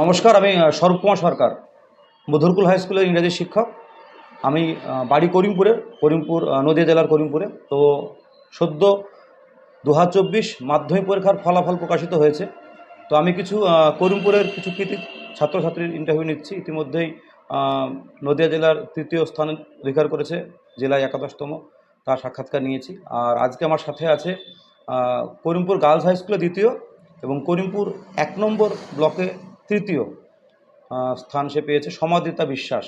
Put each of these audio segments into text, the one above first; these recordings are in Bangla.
নমস্কার আমি স্বরূপ কুমার সরকার মধুরকুল হাই স্কুলের ইংরেজি শিক্ষক। আমি বাড়ি করিমপুর আহ, নদীয়া জেলার করিমপুরে। তো সদ্য দু হাজার চব্বিশ মাধ্যমিক পরীক্ষার ফলাফল প্রকাশিত হয়েছে। তো আমি কিছু করিমপুরের কিছু কৃতি ছাত্রছাত্রীর ইন্টারভিউ নিচ্ছি। ইতিমধ্যেই নদীয়া জেলার তৃতীয় স্থান অধিকার করেছে জেলায় একাদশতম। তার সাক্ষাৎকার নিয়েছি। আর আজকে আমার সাথে আছে করিমপুর গার্লস হাই স্কুলে দ্বিতীয় এবং করিমপুর এক নম্বর ব্লকে তৃতীয় স্থান সে পেয়েছে সমাদিতা বিশ্বাস।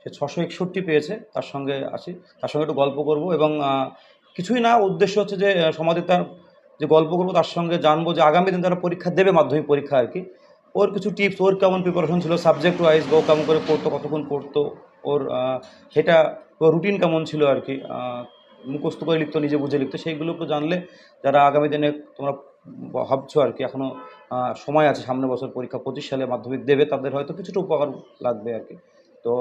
সে ছশো একষট্টি পেয়েছে, তার সঙ্গে আছি, তার সঙ্গে একটু গল্প করব এবং কিছুই না, উদ্দেশ্য হচ্ছে যে সমাদিতার যে গল্প করব, তার সঙ্গে জানব যে আগামী দিন তারা পরীক্ষা দেবে মাধ্যমিক পরীক্ষা আর কি, ওর কিছু টিপস ওর কেমন প্রিপারেশন ছিল সাবজেক্ট ওয়াইজ বা কেমন করে পড়তো, কতক্ষণ পড়তো, ওর সেটা, ওর রুটিন কেমন ছিল আর কি মুখস্থ করে লিখতো, নিজে বুঝে লিখতো, সেইগুলো জানলে যারা আগামী দিনে তোমরা ভাবছ আর কি এখনও সময় আছে সামনে বছর পরীক্ষা পঁচিশ সালে মাধ্যমিক দেবে তাদের হয়তো কিছুটা উপকার লাগবে আর কি। তো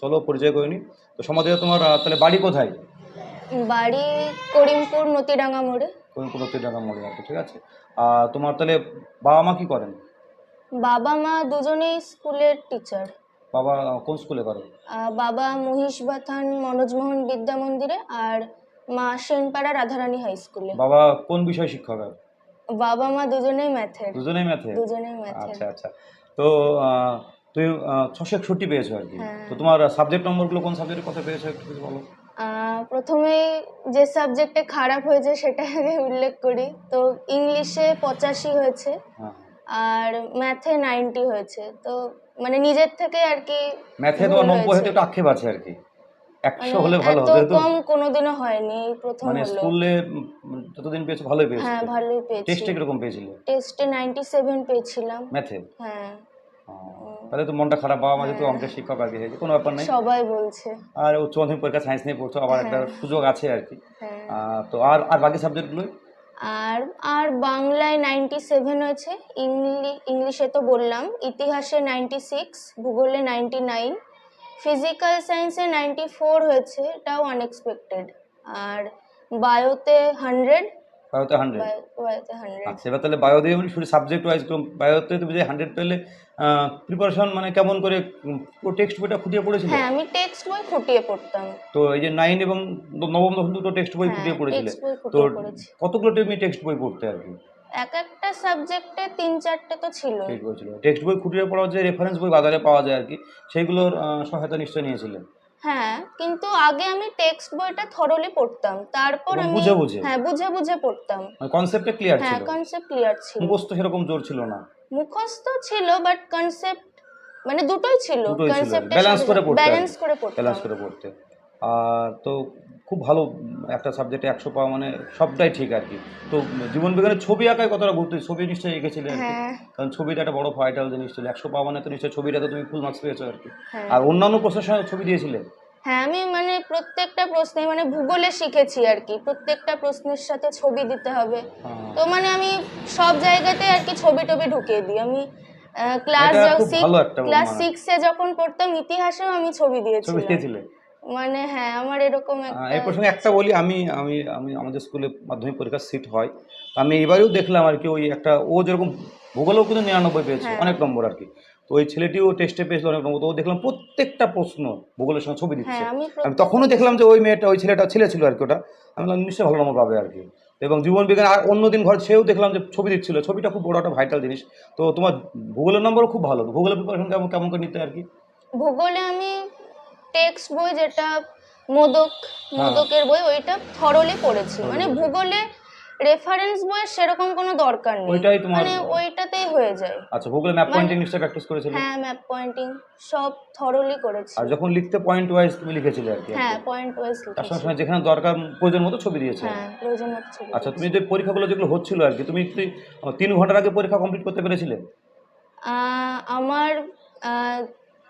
চলো পরিচয় করে নিই তো সমাজে তোমার তাহলে বাড়ি কোথায়? বাড়ি করিমপুর নতিডাঙ্গা মোড়ে। করিমপুর কোনো ডাঙ্গা মোড়ে আর কি ঠিক আছে। আর তোমার তাহলে বাবা মা কি করেন? বাবা মা দুজনেই স্কুলের টিচার। বাবা কোন স্কুলে করে? বাবা মহিষবাথান মনোজমোহন বিদ্যা মন্দিরে আর মা সেনপাড়া রাধারানী হাই স্কুলে। বাবা কোন বিষয় শিক্ষক বাবা মা দুজনেই ম্যাথের দুজনেই ম্যাথে দুজনেই ম্যাথের আচ্ছা আচ্ছা। তো তুমি ছশো একষট্টি পেয়েছ আর কি। হ্যাঁ। তো তোমার সাবজেক্ট নম্বরগুলো কোন সাবজেক্টের কথা পেয়েছ একটু কিছু বলো? প্রথমে যে সাবজেক্টে খারাপ হয়েছে সেটা আগে উল্লেখ করি। তো ইংলিশে পঁচাশি হয়েছে হ্যাঁ আর ম্যাথে নাইনটি হয়েছে। তো মানে নিজের থেকে আর কি ম্যাথে তোমার নব্বই হয়েছে। হতে একটু আক্ষেপ আছে আর কি। একশো মানে হলে ভালো এত হতো কম কোনোদিনও হয়নি এই প্রথম মানে হলো। স্কুলে যতদিন পেয়েছ ভালোই পেয়েছ। হ্যাঁ ভালোই পেয়েছি। টেস্টে কীরকম পেয়েছিলে? টেস্টে নাইনটি সেভেন পেয়েছিলাম। ম্যাথে? হ্যাঁ। তাহলে তো মনটা খারাপ বাবা মা যেহেতু হ্যাঁ। অঙ্কের শিক্ষক আর কি হয়েছে কোনো ব্যাপার নেই। সবাই বলছে। আর উচ্চ মাধ্যমিক পরীক্ষা সায়েন্স নিয়ে পড়ছো আবার একটা সুযোগ আছে আর কি। হ্যাঁ। তো আর আর বাকি সাবজেক্টগুলো আর আর বাংলায় নাইনটি সেভেন হয়েছে ইংলি ইংলিশে তো বললাম ইতিহাসে নাইনটি সিক্স ভূগোলে নাইনটি নাইন ফিজিক্যাল সায়েন্সে নাইনটি ফোর হয়েছে এটাও আনএক্সপেক্টেড আর বায়োতে হান্ড্রেড বায়োতে হান্ড্রেড বায়োতে হান্ড্রেড আচ্ছা এবার তাহলে বায়ো দিয়ে শুধু সাবজেক্ট ওয়াইজ বায়োতে তুমি যে হান্ড্রেড পেলে প্রিপারেশন মানে কেমন করে টেক্সট বইটা খুঁটিয়ে পড়েছিলে? হ্যাঁ আমি টেক্সট বই খুঁটিয়ে পড়তাম। তো এই যে নাইন এবং নবম দশম দুটো টেক্সট বই হ্যাঁ, খুঁটিয়ে পড়েছিলে। তো কতগুলো তুমি টেক্সট বই পড়তে আর কি? এক একটা সাবজেক্টে তিন চারটে তো ছিল টেক্সট বই ছিল টেক্সট বই খুঁটিয়ে পড়ার যে রেফারেন্স বই বাজারে পাওয়া যায় আর কি সেইগুলোর সহায়তা নিশ্চয়ই নিয়েছিলেন। হ্যাঁ কিন্তু আগে আমি টেক্সট বইটা থরলি পড়তাম। তারপর আমি বুঝে বুঝে? হ্যাঁ বুঝে বুঝে পড়তাম। কনসেপ্টটা ক্লিয়ার হ্যাঁ কনসেপ্ট ক্লিয়ার ছিল। মুখস্থ সেরকম জোর ছিল না। মুখস্থ ছিল বাট কনসেপ্ট মানে দুটোই ছিল। কনসেপ্ট ব্যালেন্স করে পড়তে। ব্যালেন্স করে পড়তাম। ব্যালেন্স করে পড়তে। তো খুব ভালো একটা সাবজেক্টে একশো পাওয়া মানে সবটাই ঠিক আর কি। তো উম, জীবন বিজ্ঞানের ছবি আঁকায় কতটা গুরুত্ব? ছবি নিশ্চয়ই এঁকেছিলে আর কি হ্যাঁ। কারণ ছবিটা একটা বড় ভাইটাল জিনিস ছিল। একশো পাওয়া মানে তো নিশ্চয়ই ছবিটাতে তুমি ফুল মার্কস পেয়েছ আর কি। হ্যাঁ। আর অন্যান্য প্রশ্নের ছবি দিয়েছিলে হ্যাঁ আমি মানে প্রত্যেকটা প্রশ্নে মানে ভূগোলে শিখেছি আর কি। প্রত্যেকটা প্রশ্নের সাথে ছবি দিতে হবে। হ্যাঁ। তো মানে আমি সব জায়গাতে আর কি ছবি টবি ঢুকিয়ে দিই। আমি ক্লাস ক্লাস সিক্সে যখন পড়তাম ইতিহাসেও আমি ছবি দিয়েছিলাম। দিয়েছিলে? মানে হ্যাঁ আমার এরকম এই প্রসঙ্গে একটা বলি আমি আমি আমি আমাদের স্কুলে মাধ্যমিক পরীক্ষার সিট হয়। তো আমি এবারেও দেখলাম আর কি ওই একটা ও যেরকম ভূগোলেও কিন্তু নিরানব্বই পেয়েছে হ্যাঁ। অনেক নম্বর আর কি। তো ওই ছেলেটিও টেস্টে পেয়েছিল অনেক নম্বর তো ও দেখলাম প্রত্যেকটা প্রশ্ন ভূগোলের সঙ্গে ছবি দিচ্ছে। হ্যাঁ আমি আমি তখনও দেখলাম যে ওই মেয়েটা ওই ছেলেটা ছেলে ছিল আর কি ওটা। আমি বললাম নিশ্চয়ই ভালো নম্বর পাবে আর কি। এবং জীবন বিজ্ঞান আর অন্যদিন ঘর সেও দেখলাম যে ছবি দিচ্ছিল। ছবিটা খুব বড় একটা ভাইটাল জিনিস। তো তোমার ভূগোলের নম্বরও খুব ভালো। ভূগোলের প্রিপারেশন কেমন কেমন করে নিতে আর কি? ভূগোলে আমি টেক্সট বই যেটা মোদক মোদকের বই ওইটা থরলি পড়েছি। মানে ভূগোলে রেফারেন্স বইয়ের সেরকম কোনো দরকার নেই। ওইটাই তোমার মানে ওইটাতেই হয়ে যায়। আচ্ছা ভূগোলে ম্যাপ পয়েন্টিং নিশ্চয়ই প্র্যাকটিস করেছিলে? হ্যাঁ ম্যাপ পয়েন্টিং সব থরলি করেছি। আর যখন লিখতে পয়েন্ট ওয়াইজ তুমি লিখেছিলে আর কি হ্যাঁ পয়েন্ট ওয়াইজ লিখেছি। সঙ্গে যেখানে দরকার প্রয়োজন মতো ছবি দিয়েছে হ্যাঁ প্রয়োজন মতো ছবি আচ্ছা তুমি যে পরীক্ষাগুলো যেগুলো হচ্ছিল আর কি তুমি তিন ঘণ্টার আগে পরীক্ষা কমপ্লিট করতে পেরেছিলে? আমার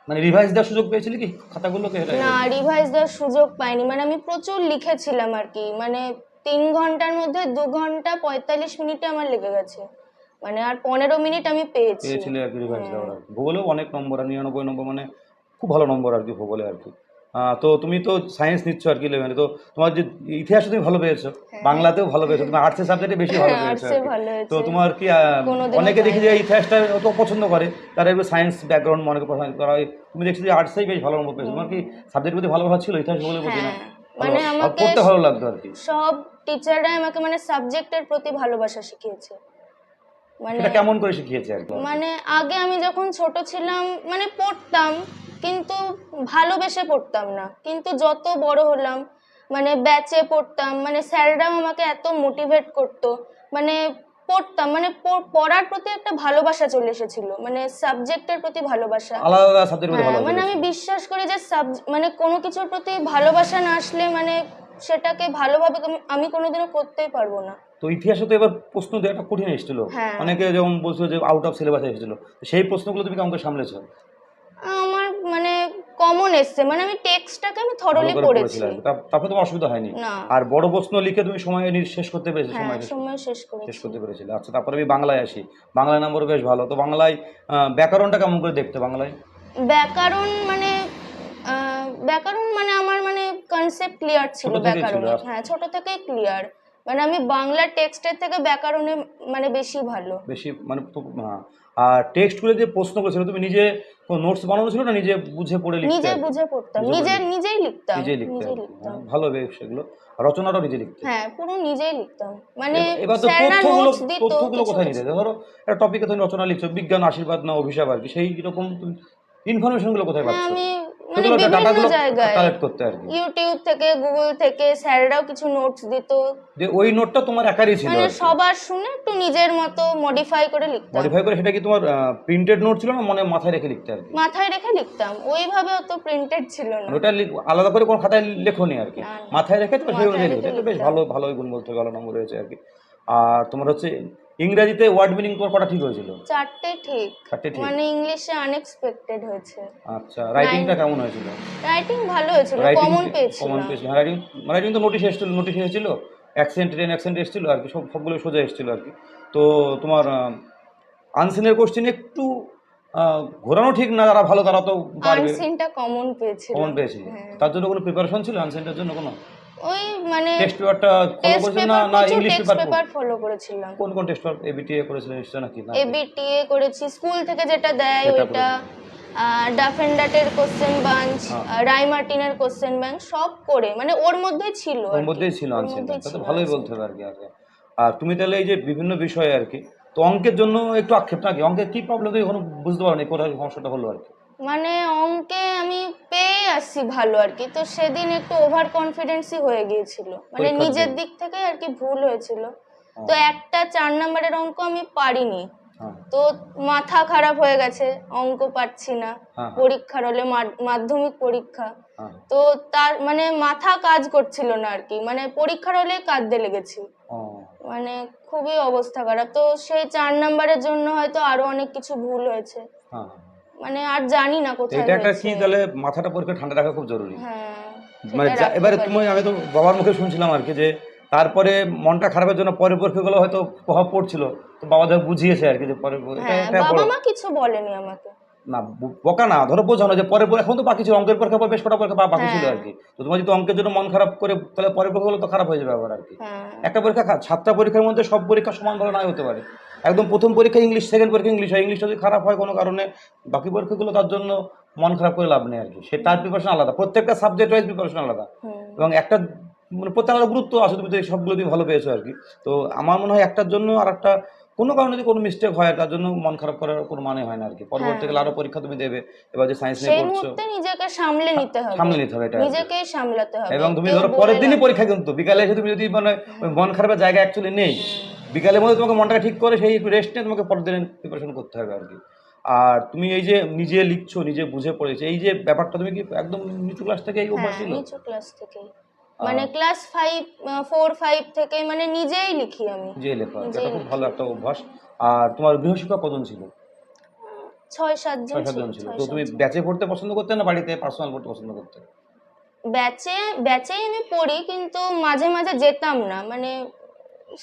মানে রিভাইজ দেওয়ার সুযোগ পেয়েছিলি কি? খাতাগুলোকে না রিভাইজ দেওয়ার সুযোগ পাইনি। মানে আমি প্রচুর লিখেছিলাম আর কি। মানে তিন ঘণ্টার মধ্যে দু ঘণ্টা পঁয়তাল্লিশ মিনিটে আমার লেগে গেছে। মানে আর পনেরো মিনিট আমি পেয়েছি। পেয়েছিলে আর কি রিভাইজ। দেওয়ার ভূগোলেও অনেক নম্বর আর নিরানব্বই নম্বর মানে খুব ভালো নম্বর আর কি ভূগোলে আর কি। তো তুমি তো সায়েন্স নিচ্ছ আর কি ইলেভেনে তো তোমার যে ইতিহাসে তুমি ভালো পেয়েছ বাংলাতেও ভালো পেয়েছ তুমি আর্টসের সাবজেক্টে বেশি ভালো হ্যাঁ, পেয়েছ তো তোমার কি অনেকে দেখি যে ইতিহাসটা অত পছন্দ করে তারা এবার সায়েন্স ব্যাকগ্রাউন্ড মনে পছন্দ করা হয় তুমি দেখছ যে আর্টসেই বেশ ভালো নম্বর পেয়েছ। তোমার কি সাবজেক্ট প্রতি ভালো ভালো ছিল ইতিহাস বলে বুঝি না? হ্যাঁ, মানে আমাকে পড়তে ভালো লাগতো আর কি। সব টিচাররাই আমাকে মানে সাবজেক্টের প্রতি ভালোবাসা শিখিয়েছে। মানে কেমন করে শিখিয়েছে আর মানে আগে আমি যখন ছোট ছিলাম মানে পড়তাম কিন্তু ভালোবেসে পড়তাম না। কিন্তু যত বড় হলাম মানে ব্যাচে পড়তাম মানে স্যাররাও আমাকে এত মোটিভেট করতো মানে পড়তাম মানে পড়ার প্রতি একটা ভালোবাসা চলে এসেছিল মানে সাবজেক্টের প্রতি ভালোবাসা। আলাদা হ্যাঁ, ভালো মানে আমি বিশ্বাস করি যে সাব মানে কোনো কিছুর প্রতি ভালোবাসা না আসলে মানে সেটাকে ভালোভাবে আমি- কোনোদিনও করতেই পারব না। তো ইতিহাসে তো এবার প্রশ্ন দেওয়া একটা কঠিন এসেছিল। হ্যাঁ। অনেকে যেমন বলছিল যে আউট অফ সিলেবাস এসেছিল সেই প্রশ্নগুলো তুমি করে সামলেছো? মানে কমন এসছে। মানে আমি টেক্সটটাকে আমি থরলি করে পড়েছি। তারপরে তোমার অসুবিধা হয়নি? আর বড় প্রশ্ন লিখে তুমি সময় শেষ করতে পেরেছ হ্যাঁ সময় শেষ- সময় শেষ করতে পেরেছিলে। আচ্ছা তারপরে আমি বাংলায় আসি। বাংলায় নম্বর বেশ ভালো। তো বাংলায় ব্যাকরণটা কেমন করে দেখতে বাংলায়? ব্যাকরণ মানে ব্যাকরণ মানে আমার মানে কনসেপ্ট ক্লিয়ার ছিল ব্যাকরণ। আচ্ছা। হ্যাঁ ছোট থেকেই ক্লিয়ার মানে আমি বাংলা টেক্সটের থেকে ব্যাকরণে মানে বেশি ভালো। বেশি মানে হ্যাঁ। আর টেক্সটগুলো যে প্রশ্ন করেছিল তুমি নিজে নোটস বানানো ছিল না? নিজে বুঝে পড়ে লিখতে নিজে বুঝে পড়তাম নিজে নিজেই লিখতাম নিজেই কি। লিখতাম হ্যাঁ, ভালো বেশ সেগুলো রচনাটা রচনাটাও নিজে লিখতাম হ্যাঁ পুরো নিজেই লিখতাম মানে এবার- তো তথ্যগুলো তথ্যগুলো কোথায়। নিতে ধরো একটা টপিকে তুমি রচনা লিখছো বিজ্ঞান আশীর্বাদ না অভিশাপ আর কি সেই রকম তুমি ইনফরমেশনগুলো কোথায় পাচ্ছো পাচ্ছ? আমি মানে বিভিন্ন জায়গায় কালেক্ট করতে আর কি। ইউটিউব থেকে গুগল থেকে স্যাররাও কিছু নোটস দিত। যে ওই নোটটা তোমার একারই ছিল মানে সবার শুনে একটু নিজের মতো মডিফাই করে লিখতাম। মডিফাই করে সেটা কি তোমার প্রিন্টেড নোট ছিল না মনে মাথায় রেখে লিখতে আর কি? মাথায় রেখে লিখতাম। ওইভাবে অত প্রিন্টেড ছিল না। ওটা লিখ- আলাদা করে কোনো খাতায় লেখোনি আর কি। মাথায় রেখে তোমার সেই অনুযায়ী লিখতে বেশ। ভালো ভালোই গুণ বলতে ভালো নম্বর হয়েছে আর কি। আর তোমার হচ্ছে ইংরেজিতে ওয়ার্ড মিনিং তোমার কটা ঠিক হয়েছিল? চারটে ঠিক। চারটে ঠিক। মানে ইংলিশে আনএক্সপেক্টেড হয়েছে। আচ্ছা রাইটিংটা কেমন হয়েছিল? রাইটিং ভালো হয়েছিল কমন পেয়েছিলাম। কমন পেয়েছিল। রাইটিং রাইটিং তো নোটিশ এসেছিল নোটিশ এসেছিল। অ্যাকসেন্ট টেন অ্যাকসেন্ট এসেছিল আর কি সব সবগুলো সোজা এসেছিল আর কি। তো তোমার আনসিনের কোশ্চেন একটু ঘোরানো ঠিক না যারা ভালো তারা তো পারবে। আনসিনটা কমন পেয়েছিলাম কমন পেয়েছি হ্যাঁ। তার জন্য কোনো প্রিপারেশন ছিল আনসেন্টের জন্য কোনো? ওই মানে টেস্ট পেপারটা ফলো করেছেন না না ইংলিশ পেপার পেপার ফলো করেছিলাম। কোন কোন টেস্ট পেপার এবিটিএ করেছিলেন নিশ্চয় নাকি? না এবিটিএ করেছি স্কুল থেকে যেটা দেয় ওইটা ডাফেন্ডাটের কোশ্চেন বাঞ্চ। রাই মার্টিনের কোশ্চেন ব্যাংক সব করে মানে ওর মধ্যেই ছিল ওর মধ্যেই ছিল আনসেন্ট মধ্যেই ভালোই বলতে হবে আর কি আর তুমি তাহলে এই যে বিভিন্ন বিষয়ে আর কি তো অঙ্কের জন্য একটু আক্ষেপ নাকি? অঙ্কের কি প্রবলেম তুমি এখনও বুঝতে পারো নি কোথায় সমস্যাটা হলো আর কি? মানে অঙ্কে আমি পেয়ে আসছি ভালো আর কি। তো সেদিন একটু ওভার কনফিডেন্সই হয়ে গিয়েছিল। মানে পরীক্ষার নিজের দিন। দিক থেকে আর কি ভুল হয়েছিল। তো একটা চার নাম্বারের অঙ্ক আমি পারিনি। হ্যাঁ, তো মাথা খারাপ হয়ে গেছে অঙ্ক পারছি না। হ্যাঁ, পরীক্ষার হলে মা- মাধ্যমিক পরীক্ষা। হ্যাঁ, তো তার মানে মাথা কাজ করছিল না আর কি। মানে পরীক্ষার হলে কাঁদতে লেগেছি। ও, মানে খুবই অবস্থা খারাপ। তো সেই চার নাম্বারের জন্য হয়তো আরও অনেক কিছু ভুল হয়েছে। হ্যাঁ। মানে আর জানি না কোথায় এটা একটা। কি তাহলে মাথাটা পরীক্ষা ঠান্ডা রাখা খুব জরুরি। হ্যাঁ মানে যা- এবারে তুমি আমি তো বাবার মুখে শুনছিলাম আর কি যে তারপরে মনটা খারাপের জন্য পরের পরীক্ষাগুলো হয়তো প্রভাব পড়ছিল তো বাবা ধর বুঝিয়েছে আর কি যে পরে হ্যাঁ বাবা মা কিছু বলেনি আমাকে। না বকা না ধরো বোঝানো যে পরে পরে- এখন তো বাকি ছিল অঙ্কের পরীক্ষা পর বেশ কটা পরীক্ষা বাকি ছিল হ্যাঁ। আর কি। তো তোমার যদি অঙ্কের জন্য মন খারাপ করে তাহলে পরের পরীক্ষাগুলো তো খারাপ হয়ে যাবে আবার আর কি। একটা পরীক্ষা সাতটা পরীক্ষার মধ্যে সব পরীক্ষা সমান ভালো নাই হতে পারে। একদম প্রথম পরীক্ষা ইংলিশ সেকেন্ড পরীক্ষা ইংলিশ হয়। ইংলিশটা যদি খারাপ হয় কোনো কারণে বাকি পরীক্ষাগুলো তার জন্য মন খারাপ করে লাভ নেই আর কি। সে তার প্রিপারেশন আলাদা। প্রত্যেকটা সাবজেক্ট ওয়াইজ প্রিপারেশন আলাদা। এবং একটা মানে প্রত্যেক আলাদা গুরুত্ব আছে তুমি তো সবগুলো তুমি ভালো পেয়েছ আর কি। তো আমার মনে হয় একটার জন্য আর একটা কোনো কারণে যদি কোনো মিস্টেক হয় তার জন্য মন খারাপ করার কোনো মানে হয় না আর কি। পরবর্তীকালে আরও পরীক্ষা তুমি দেবে এবার যে সায়েন্স নিয়ে পড়ছো নিজেকে সামলে নিতে হবে। সামনে নিতে হবে এটা আর কি। নিজেকেই সামলাতে হবে। এবং তুমি ধরো পরের দিনই পরীক্ষা কিন্তু বিকালে এসে তুমি যদি মানে মন খারাপের জায়গা অ্যাকচুয়ালি নেই বিকালের মধ্যে তোমাকে মনটাকে ঠিক করে সেই একটু রেস্ট নিয়ে তোমাকে পরের দিনের প্রিপারেশন করতে হবে আর কি। আর তুমি এই যে নিজে লিখছো নিজে বুঝে পড়েছো এই যে ব্যাপারটা তুমি কি একদম নিচু ক্লাস থেকে এই অভ্যাস হ্যাঁ ছিল নিচু ক্লাস থেকেই। মানে ক্লাস ফাইভ ফোর ফাইভ থেকে মানে নিজেই লিখি আমি। যে লেখা এটা খুব ভালো একটা অভ্যাস। আর তোমার গৃহশিক্ষক কজন ছিল? ছয় সাতজন সাতজন ছিল তো তুমি ব্যাচে পড়তে পছন্দ করতে না বাড়িতে পার্সোনাল পড়তে পছন্দ করতে? ব্যাচে ব্যাচেই আমি পড়ি কিন্তু মাঝে মাঝে যেতাম না। মানে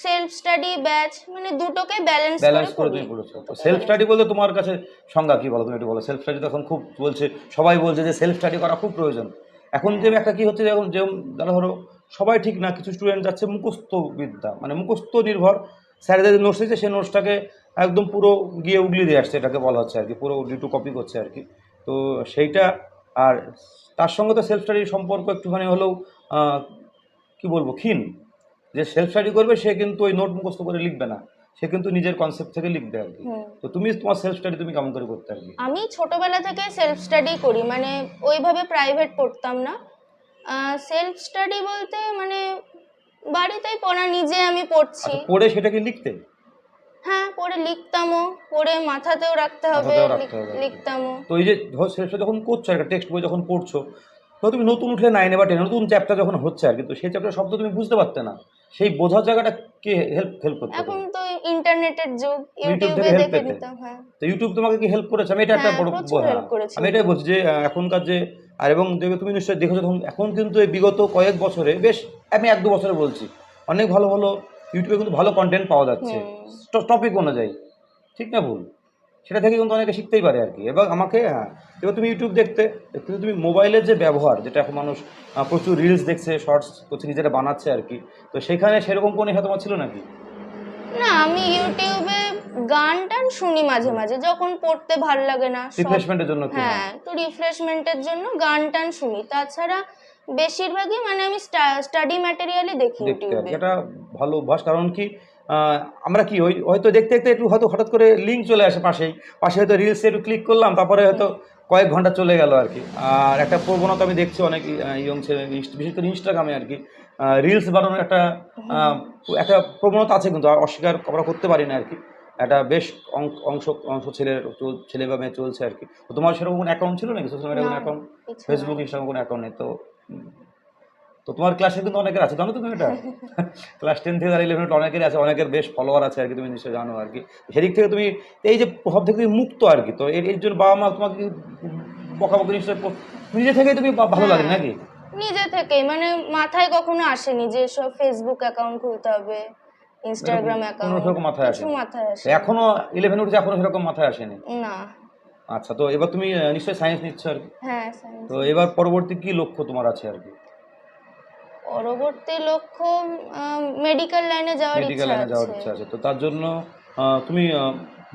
সেলফ স্টাডি ব্যাচ মানে দুটোকে ব্যালেন্স ব্যালেন্স করে তুমি পড়েছো তো সেলফ স্টাডি বলতে তোমার কাছে সংজ্ঞা কি বলো তুমি একটু বলো। সেলফ স্টাডি তো এখন খুব বলছে সবাই বলছে যে সেলফ স্টাডি করা খুব প্রয়োজন। এখন যে একটা কি হচ্ছে যেমন যেমন যারা ধরো সবাই ঠিক না কিছু স্টুডেন্ট যাচ্ছে মুখস্থ বিদ্যা মানে মুখস্থ নির্ভর। স্যারেদের নোটস দিচ্ছে সেই নোটসটাকে একদম পুরো গিয়ে উগলি দিয়ে আসছে এটাকে বলা হচ্ছে আর কি পুরো ডিটু কপি করছে আর কি। তো সেইটা আর তার সঙ্গে তো সেলফ স্টাডির সম্পর্ক একটুখানি হলেও কি বলব ক্ষীণ। যে সেলফ স্টাডি করবে সে কিন্তু ওই নোট মুখস্থ করে লিখবে না। সে কিন্তু নিজের কনসেপ্ট থেকে লিখবে আর কি। তো তুমি তোমার সেলফ স্টাডি তুমি কেমন করে করতে কি? আমি ছোটবেলা থেকে সেলফ স্টাডি করি মানে ওইভাবে প্রাইভেট পড়তাম না। সেলফ স্টাডি বলতে মানে বাড়িতেই পড়া নিজে আমি পড়ছি। আচ্ছা পড়ে সেটাকে লিখতে? হ্যাঁ পড়ে লিখতামও পড়ে মাথাতেও রাখতে হবে লিখ- লিখতামও। তো এই যে ধর সেলফ যখন করছ একটা টেক্সট বই যখন পড়ছো তো তুমি নতুন উঠলে নাইনে বা টেনে নতুন চ্যাপ্টার যখন হচ্ছে আর কি তো সেই চ্যাপ্টার শব্দ তুমি বুঝতে পারতে না। সেই বোঝার জায়গাটা কে হেল্প হেল্প করতে এখন তো ইন্টারনেটের যুগ ইউটিউব দেখে। নিতাম হ্যাঁ। তো ইউটিউব তোমাকে কি হেল্প করেছে? আমি এটা একটা হ্যাঁ, বড় আমি এটাই বলছি যে এখনকার যে আর এবং দেখবে তুমি নিশ্চয়ই দেখেছ তখন এখন কিন্তু এই বিগত কয়েক বছরে বেশ আমি এক দু বছরে বলছি অনেক ভালো ভালো ইউটিউবে কিন্তু ভালো কন্টেন্ট পাওয়া যাচ্ছে। টপিক অনুযায়ী। ঠিক না ভুল? সেটা থেকে কিন্তু অনেকে শিখতেই পারে আর কি। এবং আমাকে হ্যাঁ এবার তুমি ইউটিউব দেখতে কিন্তু তুমি মোবাইলের যে ব্যবহার যেটা এখন মানুষ প্রচুর রিলস দেখছে শর্টস করছে নিজেরা বানাচ্ছে আর কি তো সেখানে সেরকম কোনো ইহা তোমার ছিল নাকি? না আমি ইউটিউবে গান টান শুনি মাঝে মাঝে যখন পড়তে ভালো লাগে না রিফ্রেশমেন্টের জন্য হ্যাঁ তো রিফ্রেশমেন্টের জন্য গান টান শুনি। তাছাড়া বেশিরভাগই মানে আমি স্টাডি ম্যাটেরিয়ালই দেখি ইউটিউবে এটা ভালো অভ্যাস কারণ কি? আমরা কি ওই হয়তো দেখতে দেখতে একটু হয়তো হঠাৎ করে লিঙ্ক চলে আসে পাশেই। পাশে হয়তো রিলসে একটু ক্লিক করলাম তারপরে হয়তো কয়েক ঘণ্টা চলে গেল আর কি। আর একটা প্রবণতা আমি দেখছি অনেক ইয়ং ছেলে বিশেষ করে ইনস্টাগ্রামে আর কি। রিলস বানানোর একটা একটা প্রবণতা আছে কিন্তু আর অস্বীকার আমরা করতে পারি না আর কি। একটা বেশ অংশ অংশ ছেলের ছেলে বা মেয়ে চলছে আর কি। তোমার সেরকম কোনো অ্যাকাউন্ট ছিল নাকি? সোশ্যাল মিডিয়া কোনো অ্যাকাউন্ট ফেসবুক ইনস্টাগ্রাম কোনো অ্যাকাউন্ট নেই তো তো তোমার ক্লাসে কিন্তু অনেকের আছে জানো তো তুমি এটা? ক্লাস টেন থেকে আর ইলেভেন অনেকের আছে অনেকের বেশ ফলোয়ার আছে আর কি তুমি নিশ্চয়ই জানো আর কি। সেদিক থেকে তুমি এই যে প্রভাব থেকে তুমি মুক্ত আর কি তো এর এর জন্য বাবা মা তোমাকে বকাবকি নিশ্চয়ই নিজে থেকেই তুমি ভালো লাগে হ্যাঁ। নাকি? নিজে থেকে মানে মাথায় কখনো আসেনি যে সব ফেসবুক অ্যাকাউন্ট খুলতে হবে ইনস্টাগ্রাম অ্যাকাউন্ট সেরকম মাথায় আসেনি? মাথায় আসে এখনও ইলেভেন উঠছে এখনও সেরকম মাথায় আসেনি? না। আচ্ছা তো এবার তুমি নিশ্চয়ই সায়েন্স নিচ্ছ আর কি? হ্যাঁ। তো এবার পরবর্তী কি লক্ষ্য তোমার আছে আর কি? পরবর্তী লক্ষ্য মেডিকেল লাইনে যাওয়ার মেডিকেল লাইনে যাওয়ার ইচ্ছা আছে। তো তার জন্য তুমি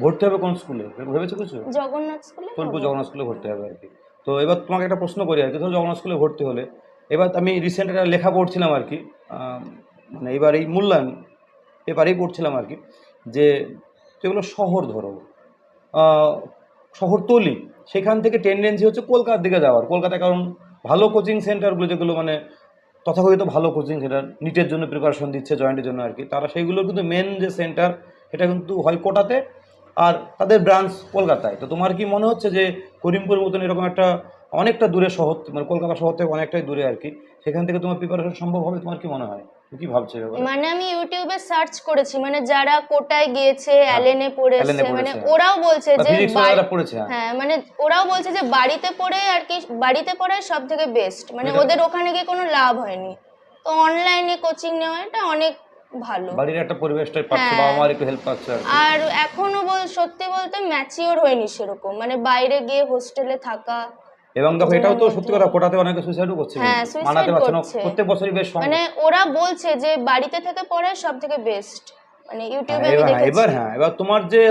ভর্তি হবে কোন স্কুলে ভেবেছো কিছু? জগন্নাথ স্কুলে সোনপুর জগন্নাথ স্কুলে ভর্তি হবে আর কি। তো এবার তোমাকে একটা প্রশ্ন করি আর কি। ধরো জগন্নাথ স্কুলে ভর্তি হলে এবার আমি রিসেন্ট একটা লেখা পড়ছিলাম আর কি মানে এবার এই মূল্যায়ন পেপারেই পড়ছিলাম আর কি যে যেগুলো শহর ধরো শহরতলি সেখান থেকে টেন্ডেন্সি হচ্ছে কলকাতার দিকে যাওয়ার। কলকাতায় কারণ ভালো কোচিং সেন্টারগুলো যেগুলো মানে তথাকথিত ভালো কোচিং সেন্টার নিটের জন্য প্রিপারেশন দিচ্ছে জয়েন্টের জন্য আর কি। তারা সেইগুলো কিন্তু মেন যে সেন্টার সেটা কিন্তু হয় কোটাতে আর তাদের ব্রাঞ্চ কলকাতায়। তো তোমার কি মনে হচ্ছে যে করিমপুর মতন এরকম একটা অনেকটা দূরে শহর মানে কলকাতা শহর থেকে অনেকটাই দূরে আর কি। সেখান থেকে তোমার প্রিপারেশন সম্ভব হবে? তোমার কি মনে হয়? তুমি কি ভাবছ মানে আমি ইউটিউবে সার্চ করেছি মানে যারা কোটায় গিয়েছে অ্যালেনে পড়েছে মানে ওরাও বলছে যে হ্যাঁ। হ্যাঁ মানে ওরাও বলছে যে বাড়িতে পড়ে আর কি বাড়িতে পড়াই সব থেকে বেস্ট মানে ওদের ওখানে গিয়ে কোনো লাভ হয়নি। তো অনলাইনে কোচিং নেওয়া এটা অনেক ভালো। বাড়ির একটা পরিবেশটাই পাচ্ছে হ্যাঁ। বাবা মার একটু হেল্প পাচ্ছে আর আর এখনও বল সত্যি বলতে ম্যাচিওর হয়নি সেরকম মানে বাইরে গিয়ে হোস্টেলে থাকা এবং দেখো এটাও তো সত্যি কথা কোটাতে অনেকে সুইসাইডও করছে হ্যাঁ, মানাতে পারছে না। প্রত্যেক বছরই বেশ মানে ওরা বলছে যে বাড়িতে থেকে পড়াই সব থেকে বেস্ট মানে ইউটিউবে হ্যাঁ, আমি এবার হ্যাঁ, এবার হ্যাঁ এবার তোমার যে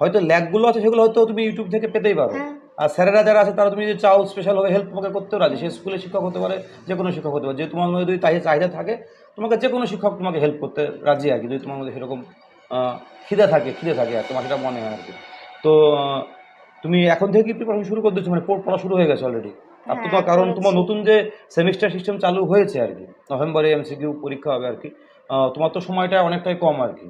হয়তো ল্যাগগুলো আছে সেগুলো হয়তো তুমি ইউটিউব থেকে পেতেই পারো। আর স্যারেরা যারা আছে তারা তুমি যদি চাও স্পেশাল ভাবে হেল্প তোমাকে করতেও রাজি সে স্কুলে শিক্ষক হতে পারে যে কোনো শিক্ষক হতে পারে। যে তোমার মধ্যে যদি তাই চাহিদা থাকে তোমাকে যে কোনো শিক্ষক তোমাকে হেল্প করতে রাজি আর কি। যদি তোমার মধ্যে সেরকম খিদে থাকে খিদে থাকে আর তোমার সেটা মনে হয় আর কি। তো তুমি এখন থেকে কি প্রিপারেশন শুরু করে দিচ্ছ মানে পড়- শুরু হয়ে গেছে অলরেডি আর হ্যাঁ, তোমার কারণ তোমার নতুন যে সেমিস্টার সিস্টেম চালু হয়েছে আর কি নভেম্বরে এমসিকিউ পরীক্ষা হবে আর কি তোমার তো সময়টা অনেকটাই কম আর কি।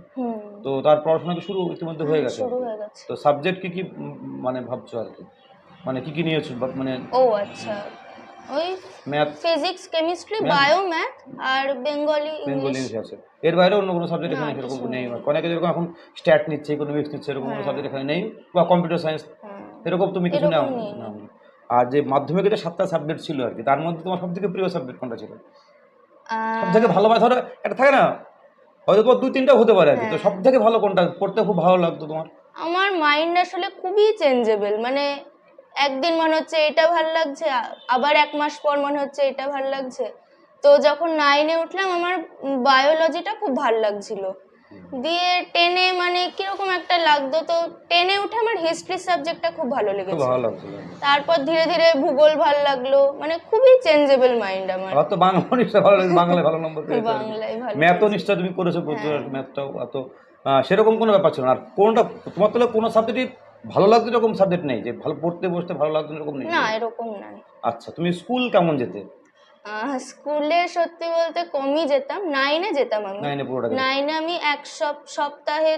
তো তার পড়াশোনা কি শুরু ইতিমধ্যে হয়ে গেছে হয়ে তো সাবজেক্ট কি কি মানে ভাবছ আর কি? মানে কি কি নিয়েছো? মানে ও আচ্ছা। ওই math physics chemistry? Bio math আর বেঙ্গলি বেঙ্গলি ইংলিশ আছে। এর বাইরে অন্য কোনো সাবজেক্ট এখানে সেরকম নেই। অনেকে যেরকম এখন স্ট্যাট নিচ্ছে ইকোনমিক্স নিচ্ছে এরকম কোনো হ্যাঁ। সাবজেক্ট এখানে নেই। বা কম্পিউটার সায়েন্স হ্যাঁ। এরকম তুমি কিছু নাও। আর যে মাধ্যমিকে যে সাতটা সাবজেক্ট ছিল আর কি তার মধ্যে তোমার সব থেকে প্রিয় সাবজেক্ট কোনটা ছিল? আহ, সব থেকে ভালো ধরো একটা থাকে না? হয়তো তোমার দুই তিনটা হতে পারে আর কি। তো হ্যাঁ। সব থেকে ভালো কোনটা? পড়তে খুব ভালো লাগতো তোমার? আমার মাইন্ড আসলে খুবই চেঞ্জেবল মানে একদিন মনে হচ্ছে এটা ভালো লাগছে আবার এক মাস পর মনে হচ্ছে এটা ভালো লাগছে। তো যখন নাইনে উঠলাম আমার বায়োলজিটা খুব ভালো লাগছিল। দিয়ে টেনে মানে কীরকম একটা লাগতো? তো টেনে উঠে আমার হিস্ট্রি সাবজেক্টটা খুব ভালো খুব লেগেছে। ভালো লাগছিল তারপর ধীরে ধীরে ভূগোল ভালো লাগল। মানে খুবই চেঞ্জেবল মাইন্ড আমার। আমার তো বাংলা নিশ্চয় ভালো লাগে বাংলায় ভালো নম্বর পেয়েছ বাংলায় ভালো ম্যাথও নিশ্চয় তুমি করেছ প্রচুর ম্যাথটাও এত সেরকম কোনো ব্যাপার ছিল না। আর কোনটা তোমার তাহলে কোনো সাবজেক্টই ভালো লাগতো এরকম সাবজেক্ট নেই যে ভালো পড়তে বসতে ভালো লাগতো এরকম নেই। না এরকম নাই। আচ্ছা তুমি স্কুল কেমন যেতে? স্কুলে সত্যি বলতে কমই যেতাম। নাইনে যেতাম আমি। নাইনে পুরোটা নাইনে আমি এক সপ্তাহে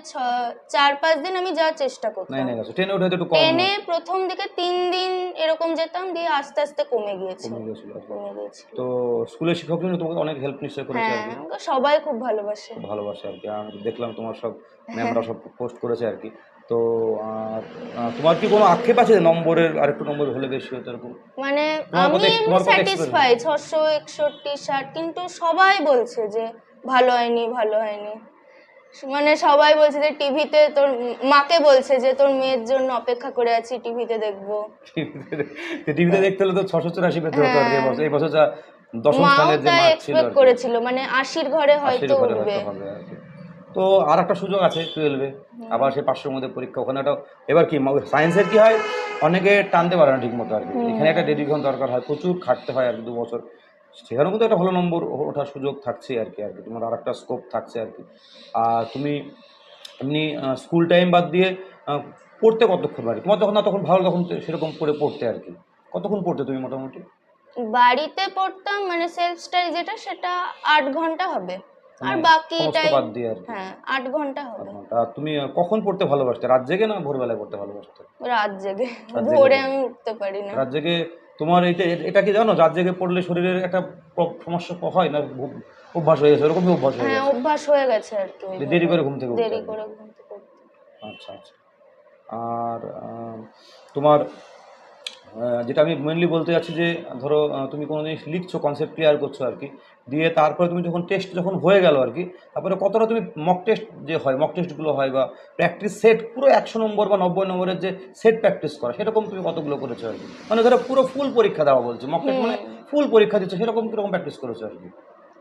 চার পাঁচ দিন আমি যাওয়ার চেষ্টা করতাম। নাইনে গেছো। টেনে উঠে একটু কম টেনে প্রথম দিকে তিন দিন এরকম যেতাম দিয়ে আস্তে আস্তে কমে গিয়েছিল। কমে গেছিল আচ্ছা। তো স্কুলের তোমাকে অনেক হেল্প নিশ্চয় করেছে হ্যাঁ সবাই খুব ভালোবাসে। ভালোবাসে আর কি। আমি দেখলাম তোমার সব ম্যামরা সব পোস্ট করেছে আর কি। তো তোমার কি কোনো আক্ষেপ আছে নম্বরের আরেকটু নম্বর হলে বেশি হতো এরকম? মানে আমি স্যাটিসফাই ছশো একষট্টি ষাট কিন্তু সবাই বলছে যে ভালো হয়নি ভালো হয়নি। মানে সবাই বলছে যে টিভিতে তোর মাকে বলছে যে তোর মেয়ের জন্য অপেক্ষা করে আছি টিভিতে দেখব। টিভিতে দেখতে হলে তো ছশো চুরাশি পেতে হতো আর হ্যাঁ। এই বছর যা দশম মাও স্থানের যে করেছিল মানে আশির ঘরে হয়তো উঠবে। তো আর একটা সুযোগ আছে টুয়েলভে আবার সেই পাঁচশোর মধ্যে পরীক্ষা ওখানে একটা এবার কি সায়েন্সের কি হয়? অনেকে টানতে পারে না ঠিক মতো আর কি। এখানে একটা ডেডিকেশন দরকার হয় প্রচুর খাটতে হয় আর কি দু বছর। সেখানেও কিন্তু একটা ভালো নম্বর ওঠার সুযোগ থাকছে আর কি আর কি। তোমার আর একটা স্কোপ থাকছে আর কি। আর তুমি এমনি স্কুল টাইম বাদ দিয়ে পড়তে কতক্ষণ আর কি তোমার যখন না তখন ভালো তখন সেরকম করে পড়তে আর কি। কতক্ষণ পড়তে তুমি মোটামুটি? বাড়িতে পড়তাম মানে সেলফ স্টাডি যেটা সেটা আট ঘণ্টা হবে। আর বাকি টাইম বাদ দিয়ে আর কি। হ্যাঁ আট ঘণ্টা হবে। আর তুমি কখন পড়তে ভালোবাসতে? রাত জেগে না ভোরবেলায় পড়তে ভালোবাসতে? রাত জেগে। জেগে ভোরে পড়ো। আমি উঠতে পারি না। রাত জেগে তোমার এইটা এটা কি জানো? রাত জেগে পড়লে শরীরের একটা প্র- সমস্যা হয় না? ভু- অভ্যাস হয়ে গেছে এরকমই অভ্যাস হয়ে হ্যাঁ গেছে? অভ্যাস হয়ে গেছে আর কি। ওইভাবে। দেরি করে ঘুম থেকে উঠতে দেরি। করে ঘুম থেকে উঠতে। আচ্ছা আচ্ছা। আর তোমার আহ, যেটা আমি মেনলি বলতে যাচ্ছি যে ধরো আহ, তুমি কোনো জিনিস লিখছো কনসেপ্ট ক্লিয়ার করছ আর কি দিয়ে তারপরে তুমি যখন টেস্ট যখন হয়ে গেল আর কি তারপরে কতটা তুমি মক টেস্ট যে হয় মক টেস্টগুলো হয় বা প্র্যাকটিস সেট পুরো একশো নম্বর বা নব্বই নম্বরের যে সেট প্র্যাকটিস করা সেরকম তুমি কতগুলো করেছ আর কি? মানে ধরো পুরো ফুল পরীক্ষা দেওয়া বলছে মক টেস্ট মানে ফুল পরীক্ষা দিচ্ছে সেরকম কীরকম প্র্যাকটিস করেছ আর কি?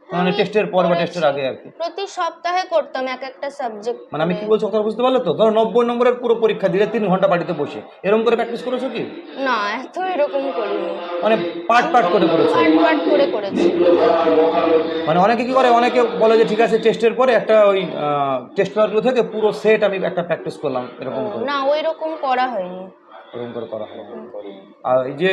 মানে টেস্টের পর বা টেস্টের আগে আর কি। প্রতি সপ্তাহে করতাম এক একটা সাবজেক্ট মানে আমি কি বলছি কথা বুঝতে পারলে তো? ধরো নব্বই নম্বরের পুরো পরীক্ষা দিলে তিন ঘণ্টা বাড়িতে বসে। এরকম করে প্র্যাকটিস করেছ কি? না এত এরকম করিনি। মানে পার্ট পার্ট করে করেছ? পার্ট পার্ট করে করেছি। মানে অনেকে কি করে? অনেকে বলে যে ঠিক আছে টেস্টের পরে একটা ওই টেস্ট পেপারগুলো থেকে পুরো সেট আমি একটা প্র্যাকটিস করলাম এরকম করে। না ওই রকম করা হয়নি। এরকম করে করা হয়। আর এই যে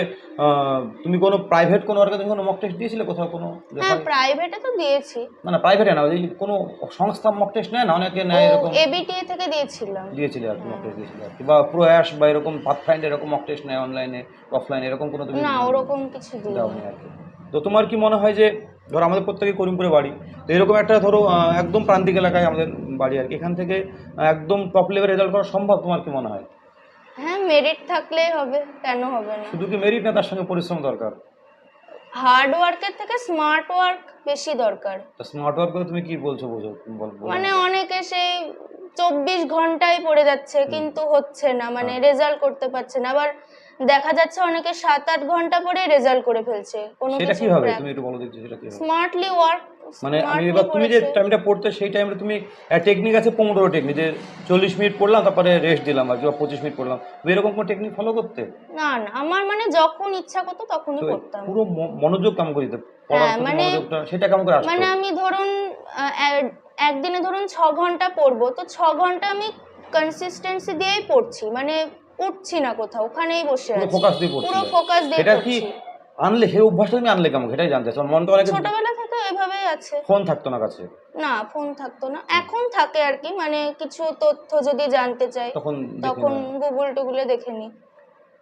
তুমি কোনো প্রাইভেট কোনো অর্গানাইজেশন মক টেস্ট দিয়েছিলে কোথাও কোনো? হ্যাঁ প্রাইভেটে তো দিয়েছি। মানে প্রাইভেটে না ওই কোনো সংস্থা মক টেস্ট নেয় না? অনেকে নেয় এরকম এবিটিএ থেকে দিয়েছিলাম। দিয়েছিলে আর মক টেস্ট দিয়েছিলে আর বা প্রো অ্যাশ বা এরকম পাথ ফাইন্ড এরকম মক টেস্ট নেয় অনলাইনে অফলাইনে এরকম কোনো তুমি না ওরকম কিছু দিই আর কি। তো তোমার কি মনে হয় যে ধরো আমাদের প্রত্যেকে করিমপুরে বাড়ি তো এরকম একটা ধরো একদম প্রান্তিক এলাকায় আমাদের বাড়ি আর কি। এখান থেকে একদম টপ লেভেল রেজাল্ট করা সম্ভব তোমার কি মনে হয়? হ্যাঁ মেরিট থাকলেই হবে কেন হবে না? শুধু কি মেরিট না তার সঙ্গে পরিশ্রম দরকার? হার্ড ওয়ার্কের থেকে স্মার্ট ওয়ার্ক বেশি দরকার। তো স্মার্ট ওয়ার্ক করে তুমি কি বলছো বোঝো মানে অনেকে সেই চব্বিশ ঘন্টায় পড়ে যাচ্ছে কিন্তু হচ্ছে না মানে রেজাল্ট করতে পারছে না। আবার দেখা যাচ্ছে অনেকে সাত আট ঘণ্টা পরে রেজাল্ট করে ফেলছে কোনো সেটা কিছু কীভাবে তুমি একটু বলো দেখছি সেটা কীভাবে স্মার্টলি ওয়ার্ক মানে আমি এবার তুমি যে টাইমটা পড়তে সেই টাইমে তুমি টেকনিক আছে পনেরো টেকনিক যে চল্লিশ মিনিট পড়লাম তারপরে রেস্ট দিলাম আর কি বা পঁচিশ মিনিট পড়লাম। এরকম কোনো টেকনিক ফলো করতে? না না আমার মানে যখন ইচ্ছা করতো তখনই করতাম। পুরো মনোযোগ কাম করে দিতে? হ্যাঁ, মানে- সেটা কেমন করে মানে আমি ধরুন একদিনে ধরুন ছ ঘণ্টা পড়ব তো ছ ঘণ্টা আমি কনসিস্টেন্সি দিয়েই পড়ছি মানে উঠছি না কোথাও ওখানেই বসে আছি। পুরো ফোকাস দিয়ে সেটা কি পড়ছি। আনলে সেই অভ্যাসটা তুমি আনলে কেমন? সেটাই জানতে চাই আমার মনটা অনেক ছোটবেলা থেকে এভাবেই আছে। ফোন থাকতো না কাছে। না ফোন থাকতো না। এখন থাকে আর কি মানে কিছু তথ্য যদি জানতে চাই তখন দেখে তখন। গুগল টুগুলে দেখে নি।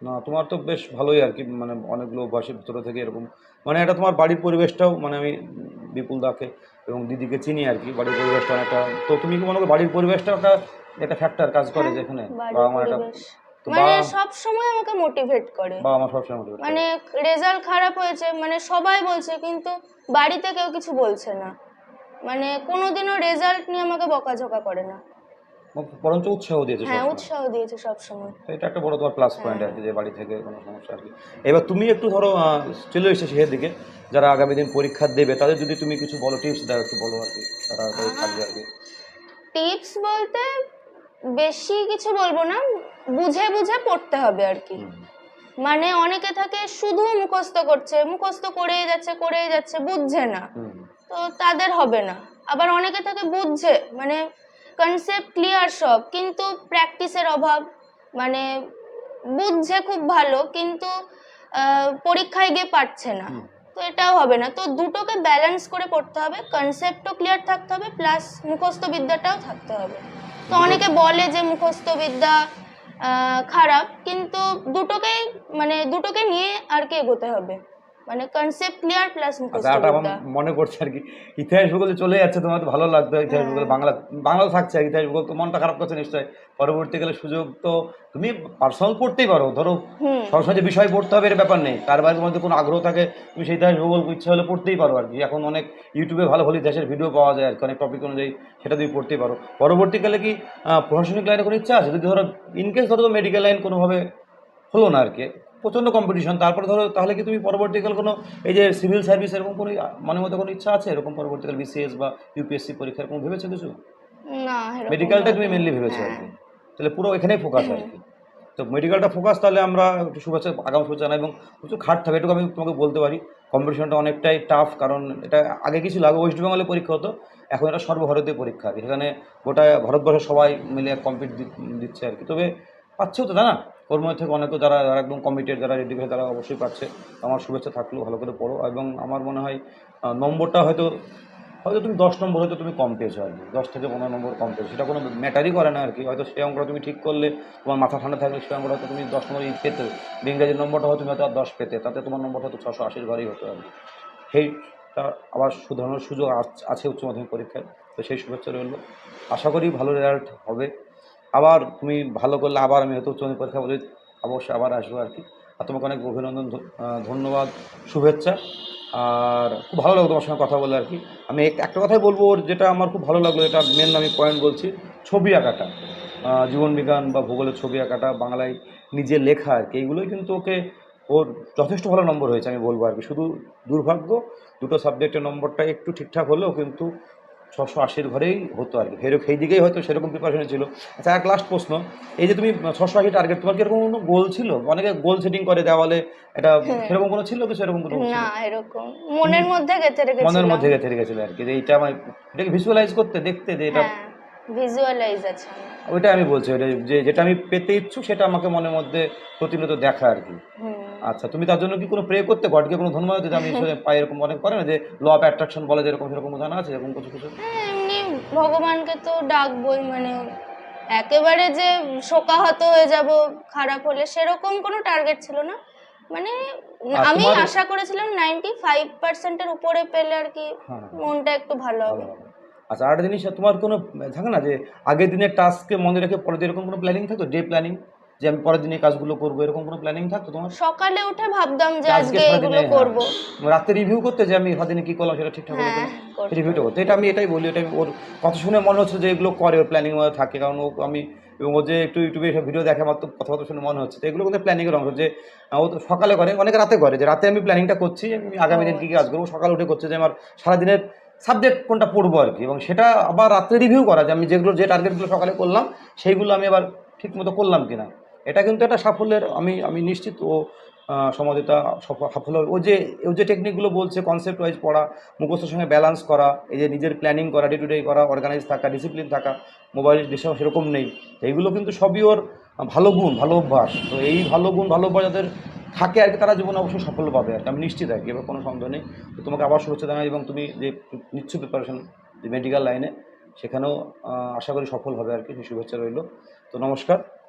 না তোমার তো বেশ ভালোই আর কি মানে অনেকগুলো অভ্যাসের ভিতরে থেকে এরকম। মানে এটা তোমার বাড়ির পরিবেশটাও মানে আমি বিপুল দাকে এবং দিদিকে চিনি আর কি বাড়ির পরিবেশটা অনেকটা। তো তুমি কি মনে করো বাড়ির পরিবেশটা একটা একটা ফ্যাক্টর কাজ করে যেখানে? বাড়ির বা আমার একটা পরিবেশ। তো মানে সব সময় আমাকে মোটিভেট করে। বা আমার সবসময় motivate করে। মানে রেজাল্ট খারাপ হয়েছে মানে সবাই বলছে কিন্তু বাড়িতে কেউ কিছু বলছে না। মানে কোনোদিনও রেজাল্ট নিয়ে আমাকে বকাঝকা করে না। বরঞ্চ উৎসাহ দিয়েছে হ্যাঁ উৎসাহ দিয়েছে সবসময়। তো এটা একটা বড় তোমার প্লাস পয়েন্ট আর কি যে বাড়ি থেকে কোনো সমস্যা আর কি। এবার তুমি একটু ধরো চলে এসেছ শেষের দিকে। যারা আগামী দিন পরীক্ষা দেবে তাদের যদি তুমি কিছু বলো টিপস দাও একটু বলো আর কি। তারা থাকবে আর কি। টিপস বলতে বেশি কিছু বলব না। বুঝে বুঝে পড়তে হবে আর কি। মানে অনেকে থাকে শুধু মুখস্থ করছে মুখস্থ করেই যাচ্ছে করেই যাচ্ছে বুঝছে না। তো তাদের হবে না। আবার অনেকে থাকে বুঝছে মানে কনসেপ্ট ক্লিয়ার সব কিন্তু প্র্যাকটিসের অভাব মানে বুঝছে খুব ভালো কিন্তু পরীক্ষায় গিয়ে পারছে না। তো এটাও হবে না। তো দুটোকে ব্যালেন্স করে পড়তে হবে কনসেপ্টও ক্লিয়ার থাকতে হবে প্লাস মুখস্থ বিদ্যাটাও থাকতে হবে। তো অনেকে বলে যে মুখস্থ বিদ্যা খারাপ কিন্তু দুটোকেই মানে দুটোকে নিয়ে আর কি এগোতে হবে। মানে কনসেপ্ট ক্লিয়ার প্লাস মুখস্থ আচ্ছা মনে পড়ছে আর কি। ইতিহাস ভূগোলে চলে যাচ্ছে তোমার তো ভালো লাগতো। ইতিহাস হ্যাঁ। ভূগোল বাংলা বাংলা থাকছে আর ইতিহাস ভূগোল তো মনটা খারাপ করছে নিশ্চয়ই। পরবর্তীকালে সুযোগ তো তুমি পার্সোনাল পড়তেই পারো। ধরো যে বিষয় পড়তে হবে এর ব্যাপার নেই। কার বাইরে মধ্যে কোনো আগ্রহ থাকে তুমি সেই ইতিহাস ভূগোল ইচ্ছা হলে পড়তেই পারো আর কি। এখন অনেক ইউটিউবে ভালো ভালো ইতিহাসের ভিডিও পাওয়া যায় আর কি অনেক টপিক অনুযায়ী সেটা তুমি পড়তেই পারো। পরবর্তীকালে কি প্রশাসনিক লাইনে কোনো ইচ্ছা আছে? যদি ধরো ইনকেস ধরো মেডিকেল লাইন কোনোভাবে হলো না আর কি প্রচণ্ড কম্পিটিশন তারপরে ধরো তাহলে কি তুমি পরবর্তীকাল কোনো এই যে সিভিল সার্ভিস এরকম কোনো মনের মধ্যে কোনো ইচ্ছা আছে? এরকম পরবর্তীকাল বিসিএস বা ইউপিএসসি পরীক্ষার কোনো ভেবেছো কিছু? না মেডিকেলটা তুমি মেনলি ভেবেছো আর কি। হ্যাঁ। তাহলে পুরো এখানেই ফোকাস আর কি। তো মেডিকেলটা ফোকাস তাহলে আমরা একটু শুভেচ্ছা আগাম শুভেচ্ছা জানাই এবং প্রচুর খাটতে হবে এটুকু আমি তোমাকে বলতে পারি। কম্পিটিশনটা অনেকটাই টাফ কারণ এটা আগে কিছু লাগে ওয়েস্ট বেঙ্গলে পরীক্ষা হতো এখন এটা সর্বভারতীয় পরীক্ষা কি। গোটা ভারতবর্ষের সবাই মিলে কম্পিট দিচ্ছে আর কি। তবে পাচ্ছেও তো না? ওর মধ্যে থেকে অনেকে যারা যারা একদম কমিটেড যারা রেডি হয়ে, তারা অবশ্যই পাচ্ছে। আমার শুভেচ্ছা থাকলেও ভালো করে পড়ো। এবং আমার মনে হয় নম্বরটা হয়তো হয়তো তুমি দশ নম্বর, হয়তো তুমি কম পেয়েছ আর কি। দশ থেকে পনেরো নম্বর কম পেয়েছ। সেটা কোনো ম্যাটারই করে না আর কি। হয়তো সেই অঙ্কটা তুমি ঠিক করলে, তোমার মাথা ঠান্ডা থাকলে সেই অঙ্কটা হয়তো তুমি দশ নম্বর পেতে। ইংরাজির নম্বরটা হয়তো তুমি হয়তো আর দশ পেতে। তাতে তোমার নম্বর হয়তো ছশো আশির ঘরেই হতো আর কি। সেইটা আবার শুধরানোর সুযোগ আছে উচ্চ মাধ্যমিক পরীক্ষায়। তো সেই শুভেচ্ছা রইল। আশা করি ভালো রেজাল্ট হবে। আবার তুমি ভালো করলে আবার আমি হয়তো উচ্চমাধ্যমিক পরীক্ষা বলে অবশ্যই আবার আসব আর কি। আর তোমাকে অনেক অভিনন্দন ধন্যবাদ শুভেচ্ছা। আর খুব ভালো লাগল তোমার সঙ্গে কথা বলে আর কি। আমি এক- একটা কথাই বলব ওর যেটা আমার খুব ভালো লাগল এটা মেন আমি পয়েন্ট বলছি ছবি আঁকাটা। আহ, জীবন বিজ্ঞান বা ভূগোলের ছবি আঁকাটা বাংলায় নিজে লেখা আর কি এইগুলোই কিন্তু ওকে ওর যথেষ্ট ভালো নম্বর হয়েছে আমি বলব আর কি। শুধু দুর্ভাগ্য দুটো সাবজেক্টের নম্বরটা একটু ঠিকঠাক হলেও কিন্তু ছশো আশির ঘরেই হতো আর কি। ফেরক সেই দিকেই হয়তো সেরকম প্রিপারেশন ছিল। আচ্ছা এক লাস্ট প্রশ্ন। এই যে তুমি ছশো আশি টার্গেট তোমার কি এরকম কোনো গোল ছিল? অনেকে গোল সেটিং করে দেওয়ালে এটা হ্যাঁ। সেরকম কোনো ছিল কি? সেরকম কোনো না এরকম। মনের মধ্যে গেঁথে রেখেছিলাম। মনের মধ্যে গেঁথে রেখেছিল আর কি। যে এইটা আমার এটাকে ভিজুয়ালাইজ করতে দেখতে যে এটা হ্যাঁ ভিজুয়ালাইজ আছে আমার। ওইটা আমি বলছি ওইটা যে যেটা আমি পেতে ইচ্ছুক সেটা আমাকে মনের মধ্যে প্রতিনিয়ত দেখা আর কি। হুম। আচ্ছা তুমি তার জন্য কি কোনো প্রে করতে? গডকে কোনো ধন্যবাদ দিতে? আমি পাই এরকম অনেক করে না যে ল অফ অ্যাট্রাকশন বলে যেরকম সেরকম জানা আছে? এরকম কিছু কিছু? হ্যাঁ, এমনি ভগবানকে তো ডাকবই মানে একেবারে যে শোকাহত হয়ে যাব খারাপ হলে সেরকম কোনো টার্গেট ছিল না। মানে আমি আশা করেছিলাম নাইনটি ফাইভ পার্সেন্টের উপরে পেলে আর কি হ্যাঁ মনটা একটু ভালো হবে। আচ্ছা আর জিনিস তোমার কোনো থাকে না যে আগের দিনের টাস্ককে মনে রেখে দিন এরকম কোনো প্ল্যানিং থাকতো? ডে প্ল্যানিং যে আমি পরের দিনে কাজগুলো করব এরকম কোনো প্ল্যানিং থাকতো তোমার? সকালে উঠে ভাবতাম যে আজকে এগুলো হ্যাঁ, করব রাতে রিভিউ করতে যে আমি সারাদিনে কি করলাম সেটা ঠিকঠাক হলো হ্যাঁ। রিভিউটা করতে। এটা আমি এটাই বলি এটা ওর কথা শুনে মনে হচ্ছে যে এগুলো করে ওর প্ল্যানিং মধ্যে থাকে। কারণ ও আমি এবং ও যে একটু ইউটিউবে সব ভিডিও দেখে আমার তো কথাবার্তা শুনে মনে হচ্ছে। তো এগুলো কিন্তু প্ল্যানিংয়ের অংশ। যে ও তো সকালে করে অনেক রাতে করে। যে রাতে আমি প্ল্যানিংটা করছি আমি আগামী দিন কী কী কাজ করব সকালে উঠে করছে যে আমার সারাদিনের সাবজেক্ট কোনটা পড়ব আর কি। এবং সেটা আবার রাত্রে রিভিউ করা যে আমি যেগুলো যে টার্গেটগুলো সকালে করলাম সেইগুলো আমি আবার ঠিক মতো করলাম কিনা। এটা কিন্তু একটা সাফল্যের, আমি আমি নিশ্চিত ও সমাধিতা সফ- সাফল্য ও যে ও যে টেকনিকগুলো বলছে কনসেপ্ট ওয়াইজ পড়া মুখস্থের সঙ্গে ব্যালেন্স করা, এই যে নিজের প্ল্যানিং করা ডে টু ডে করা অর্গানাইজ থাকা ডিসিপ্লিন থাকা মোবাইল ডিসিপ্লিন সেরকম নেই। তো এইগুলো কিন্তু সবই ওর ভালো গুণ, ভালো অভ্যাস। তো এই ভালো গুণ, ভালো অভ্যাস যাদের থাকে আর কি, তারা জীবনে অবশ্যই সাফল্য পাবে আর কি। আমি নিশ্চিত আর কি, এবার কোনো সন্দেহ নেই। তো তোমাকে আবার শুভেচ্ছা জানাই এবং তুমি যে নিচ্ছ প্রিপারেশন যে মেডিকেল লাইনে সেখানেও আশা করি সফল হবে আর কি। শুভেচ্ছা রইল। তো নমস্কার।